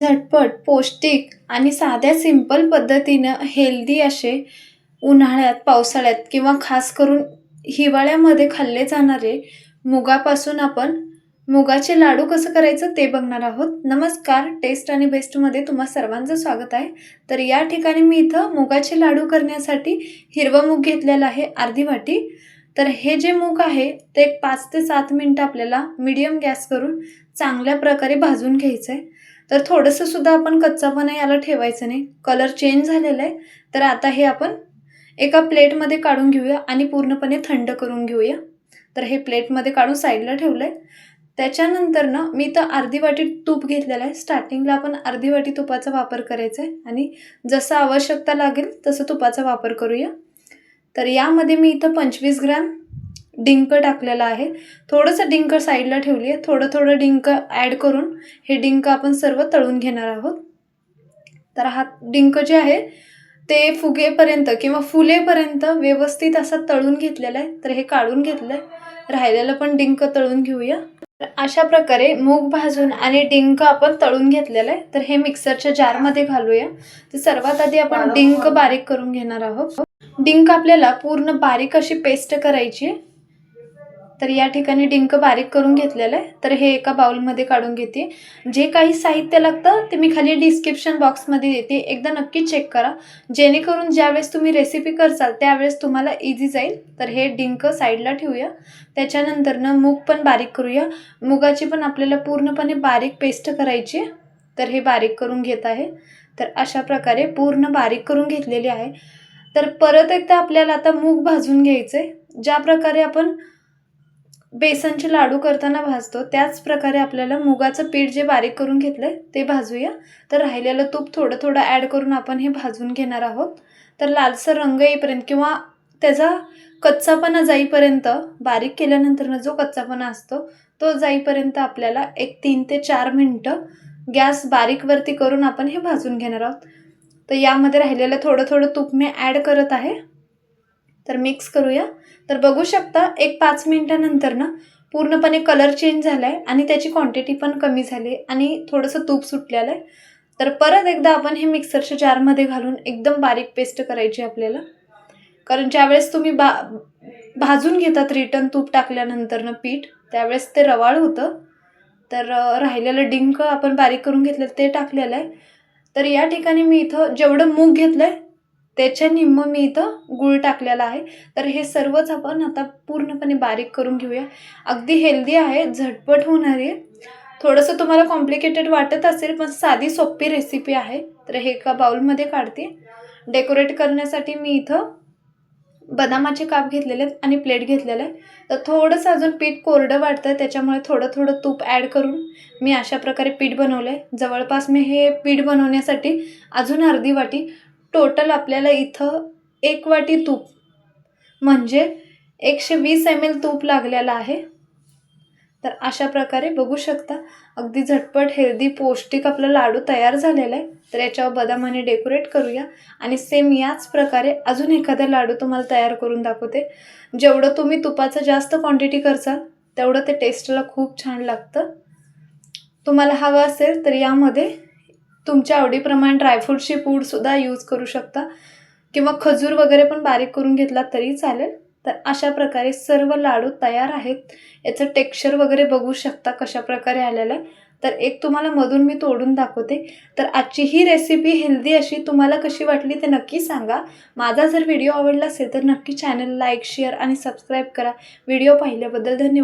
झटपट पौष्टिक आणि साध्या सिंपल पद्धतीनं हेल्दी असे उन्हाळ्यात पावसाळ्यात किंवा खास करून हिवाळ्यामध्ये खाल्ले जाणारे मुगापासून आपण मुगाचे लाडू कसं करायचं ते बघणार आहोत. नमस्कार टेस्ट आणि बेस्टमध्ये तुम्हा सर्वांचं स्वागत आहे. तर या ठिकाणी मी इथं मुगाचे लाडू करण्यासाठी हिरवं मूग घेतलेला आहे अर्धी वाटी. तर हे जे मूग आहे ते एक पाच ते सात मिनटं आपल्याला मीडियम गॅस करून चांगल्या प्रकारे भाजून घ्यायचं आहे तर थोडंसं सुद्धा आपण कच्चापणा याला ठेवायचं नाही. कलर चेंज झालेला आहे. तर आता हे आपण एका प्लेटमध्ये काढून घेऊया आणि पूर्णपणे थंड करून घेऊया. तर हे प्लेटमध्ये काढून साईडला ठेवलं आहे त्याच्यानंतर ना मी तर अर्धी वाटी तूप घेतलेलं आहे. स्टार्टिंगला आपण अर्धी वाटी तुपाचा वापर करायचा आहे. आणि जसं आवश्यकता लागेल तसं तुपाचा वापर करूया. तर यामध्ये मी इथं पंचवीस ग्रॅम डिंक टाकलेलं आहे. थोडंसं डिंक साईडला ठेवली आहे थोडं थोडं डिंक ॲड करून हे डिंक आपण सर्व तळून घेणार आहोत. तर हा डिंक जे आहे ते फुगेपर्यंत किंवा फुलेपर्यंत व्यवस्थित असा तळून घेतलेला आहे. तर हे काढून घेतलं आहे राहिलेलं पण डिंक तळून घेऊया. तर अशा प्रकारे मूग भाजून आणि डिंक आपण तळून घेतलेलं आहे. तर हे मिक्सरच्या जारमध्ये घालूया. तर सर्वात आधी आपण डिंक बारीक करून घेणार आहोत. डिंक आपल्याला पूर्ण बारीक अशी पेस्ट करायची तर या ठिकाणी डिंक बारीक करून घेतलेलं आहे. तर हे एका बाउलमध्ये काढून घेते. जे काही साहित्य लागतं ते मी खाली डिस्क्रिप्शन बॉक्समध्ये देते. एकदा नक्की चेक करा. जेणेकरून ज्यावेळेस तुम्ही रेसिपी करसाल त्यावेळेस तुम्हाला इझी जाईल. तर हे डिंक साईडला ठेवूया. त्याच्यानंतरनं मूग पण बारीक करूया. मुगाची पण आपल्याला पूर्णपणे बारीक पेस्ट करायची तर हे बारीक करून घेत आहे. तर अशा प्रकारे पूर्ण बारीक करून घेतलेली आहे. तर परत एकदा आपल्याला आता मूग भाजून घ्यायचं आहे ज्या प्रकारे आपण बेसनचे लाडू करताना भाजतो. त्याच प्रकारे आपल्याला मुगाचं पीठ जे बारीक करून घेतलं आहे ते भाजूया. तर राहिलेलं तूप थोडं थोडं ॲड करून आपण हे भाजून घेणार आहोत. तर लालसर रंग येईपर्यंत किंवा त्याचा कच्चापणा जाईपर्यंत बारीक केल्यानंतरनं जो कच्चापणा असतो तो जाईपर्यंत आपल्याला एक तीन ते चार मिनटं गॅस बारीकवरती करून आपण हे भाजून घेणार आहोत. तर यामध्ये राहिलेलं थोडं थोडं तूप मी ॲड करत आहे. तर मिक्स करूया. तर बघू शकता एक पाच मिनटानंतर ना पूर्णपणे कलर चेंज झाला आहे आणि त्याची क्वांटिटी पण कमी झाली आहे आणि थोडंसं तूप सुटलेलं आहे. तर परत एकदा आपण हे मिक्सरच्या जारमध्ये घालून एकदम बारीक पेस्ट करायची आपल्याला. कारण ज्यावेळेस तुम्ही बा भाजून घेतात रिटर्न तूप टाकल्यानंतरनं पीठ त्यावेळेस ते रवाळ होतं. तर राहिलेलं डिंक आपण बारीक करून घेतलं ते टाकलेलं आहे. तर या ठिकाणी मी इथं जेवढं मूग घेतलं आहे त्याच्या निम्म मी इथं गूळ टाकलेला आहे. तर हे सर्वच आपण आता पूर्णपणे बारीक करून घेऊया. अगदी हेल्दी आहे झटपट होणार आहे. थोडंसं तुम्हाला कॉम्प्लिकेटेड वाटत असेल पण साधी सोपी रेसिपी आहे. तर हे एका बाउलमध्ये काढते. डेकोरेट करण्यासाठी मी इथं बदामाचे काप घेतलेले आहेत आणि प्लेट घेतलेलं आहे. तर थोडंसं अजून पीठ कोरडं वाटतं त्याच्यामुळे थोडं थोडं तूप ॲड करून मी अशा प्रकारे पीठ बनवलं आहे जवळपास मी हे पीठ बनवण्यासाठी अजून अर्धी वाटी टोटल आपल्याला इथं एक वाटी तूप म्हणजे एकशे वीस एम एल तूप लागलेलं आहे. तर अशा प्रकारे बघू शकता अगदी झटपट हेल्दी पौष्टिक आपला लाडू तयार झालेला आहे. तर याच्यावर बदामाने डेकोरेट करूया. आणि सेम याच प्रकारे अजून एखादा लाडू तुम्हाला तयार करून दाखवते. जेवढं तुम्ही तुपाचं जास्त क्वांटिटी करसाल तेवढं ते टेस्टला खूप छान लागतं. तुम्हाला हवं असेल तर यामध्ये तुमच्या आवडीप्रमाणे ड्रायफ्रूटची पूडसुद्धा यूज करू शकता. किंवा खजूर वगैरे पण बारीक करून घेतला तरी चालेल. तर अशा प्रकारे सर्व लाडू तयार आहेत. याचं टेक्स्चर वगैरे बघू शकता कशा प्रकारे आलेलं आहे. तर एक तुम्हाला मधून मी तोडून दाखवते. तर आजची ही रेसिपी हेल्दी अशी तुम्हाला कशी वाटली ते नक्की सांगा. माझा जर व्हिडिओ आवडला असेल तर नक्की चॅनल लाईक शेअर आणि सबस्क्राईब करा. व्हिडिओ पाहिल्याबद्दल धन्यवाद.